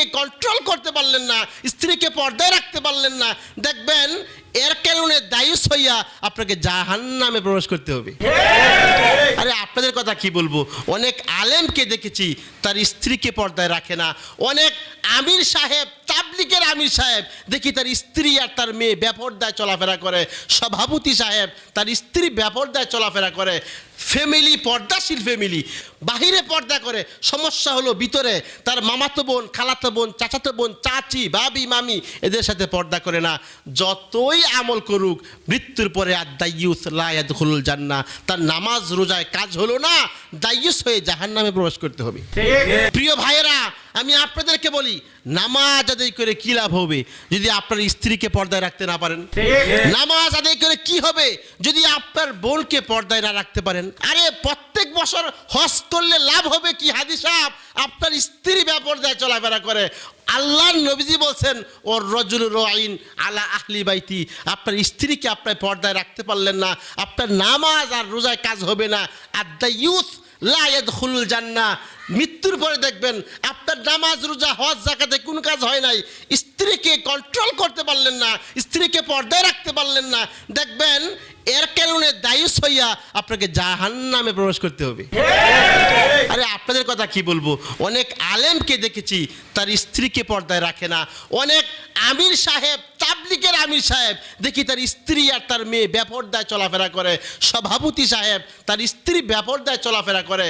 স্ত্রীকে কন্ট্রোল করতে পারলেন না, স্ত্রীকে পর্দায় রাখতে পারলেন না। দেখবেন, এর কারণে দায়ুস হইয়া আপনাকে জাহান নামে প্রবেশ করতে হবে। আরে, আপনাদের কথা কি বলব? অনেক আলেমকে দেখেছি, তার স্ত্রীকে পর্দায় রাখে না। অনেক আমির সাহেব তাবলিকের আমির সাহেব দেখি তার স্ত্রী আর তার মেয়ে ব্যাপরদায় চলাফেরা করে। সভাপতি সাহেব তার স্ত্রী ব্যাপরদায় চলাফেরা করে। ফ্যামিলি পর্দাশীল ফ্যামিলি বাহিরে পর্দা করে। সমস্যা হলো ভিতরে তার মামাতো বোন খালাতো বোন চাচাতো বোন চাচি বাবি মামি এদের সাথে পর্দা করে না। যতই আমল করুক মৃত্যুর পরে আর দাইয়ুস হুলুল জান্না তার নামাজ রোজায় কাজ হলো না দাইয়ুস হয়ে জাহান নামে প্রবেশ করতে হবে। প্রিয় ভাইয়েরা আমি আপনাদেরকে বলি নামাজ আদায় করে কি লাভ হবে যদি আপনার স্ত্রীকে পর্দায় রাখতে না পারেন? নামাজ আদায় করে কি হবে যদি আপনার বোনকে পর্দায় না রাখতে পারেন? আরে প্রত্যেক বছর হজ করলে লাভ হবে কি? হাদি সাহেব আপনার স্ত্রী ব্যাপরদায় চলাফেরা করে। আল্লাহ নবীজি বলছেন ওর রজুল রাইন আলা আহলি বাইতি। আপনার স্ত্রীকে আপনার পর্দায় রাখতে পারলেন না। আপনার নামাজ আর রোজায় কাজ হবে না। আদ্দা ইউথ লায়াদ খুলুল জান্না মৃত্যুর পরে দেখবেন আপনার নামাজ, রোজা, হজ জাকাতে কোন কাজ হয় নাই। স্ত্রীকে কন্ট্রোল করতে পারলেন না, স্ত্রীকে পর্দায় রাখতে পারলেন না। দেখবেন এর কারণে দায়ুস হইয়া আপনাকে জাহান নামে প্রবেশ করতে হবে। আরে আপনাদের কথা কি বলব? অনেক আলেমকে দেখেছি, তার স্ত্রীকে পর্দায় রাখে না। অনেক আমির সাহেব তাবলিকের আমির সাহেব, দেখি তার স্ত্রী আর তার মেয়ে ব্যাপরদায় চলাফেরা করে। সভাপতি সাহেব, তার স্ত্রী ব্যাপরদায় চলাফেরা করে।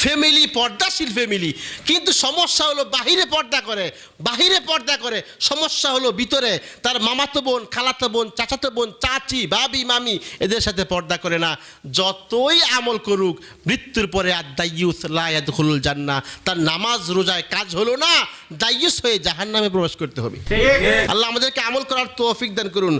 ফ্যামিলি পর্দাশীল ফ্যামিলি কিন্তু সমস্যা হলো বাহিরে পর্দা করে বাহিরে পর্দা করে সমস্যা হলো ভিতরে। তার মামাতো বোন খালাতো বোন চাচাতো বোন চাচি বাবি মামি এদের সাথে পর্দা করে না। যতই আমল করুক মৃত্যুর পরে আর দাইয়ুস লায়াত হুলুল জান্না তার নামাজ রোজায় কাজ হলো না দাইয়ুস হয়ে জাহান নামে প্রবেশ করতে হবে। আল্লাহ আমাদেরকে আমল করার তৌফিক দান করুন।